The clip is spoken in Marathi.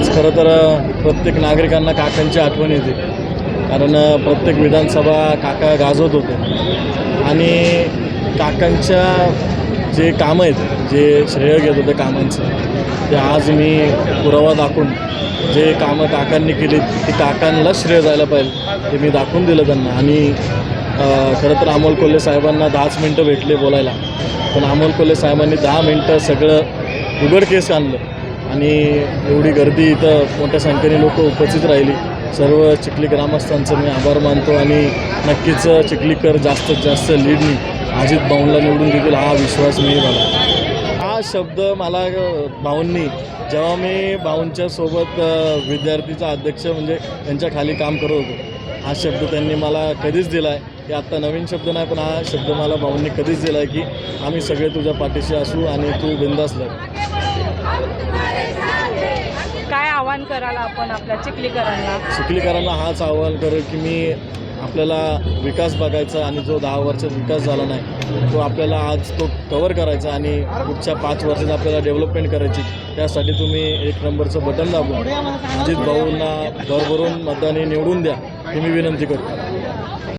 आज खरं तर प्रत्येक नागरिकांना काकांची आठवण येते. कारण प्रत्येक विधानसभा काका गाजवत होते. आणि काकांच्या जे कामं आहेत जे श्रेय घेत होते कामांचं ते आज मी पुरावा दाखवून जे कामं काकांनी केली ती काकांना श्रेय जायला पाहिजे ते मी दाखवून दिलं त्यांना. आणि खरं तर अमोल कोल्हे साहेबांना दहाच मिनटं भेटले बोलायला. पण अमोल कोल्हे साहेबांनी दहा मिनटं सगळं उघडकेस आणलं. आणि एवढी गर्दी इथं मोठ्या संख्येने लोक उपस्थित राहिली. सर्व चिखली ग्रामस्थांचं मी आभार मानतो आणि नक्कीच चिखलीकर जास्तीत जास्त लीडनी अजित भाऊंला निवडून देतील हा विश्वास मी मला हा शब्द मला भाऊंनी जेव्हा मी भाऊंच्या सोबत विद्यार्थीचा अध्यक्ष म्हणजे त्यांच्या खाली काम करत होतो हा शब्द त्यांनी मला कधीच दिला आहे की आत्ता नवीन शब्द नाही पण हा शब्द मला भाऊंनी कधीच दिला आहे की आम्ही सगळे तुझ्या पाठीशी असू आणि तू बिंदास लग आवाहन कराल आपण आपल्या चिखलीकरांना? चिखलीकरांना हाच आव्हान करेल की मी आपल्याला विकास बघायचा आणि जो दहा वर्षात विकास झाला नाही तो आपल्याला आज तो कवर करायचा आणि पुढच्या पाच वर्षात आपल्याला डेव्हलपमेंट करायची. त्यासाठी तुम्ही एक नंबरचं बटन दाबून अजित भाऊंना भरभरून मतदानी निवडून द्या ही मी विनंती करतो.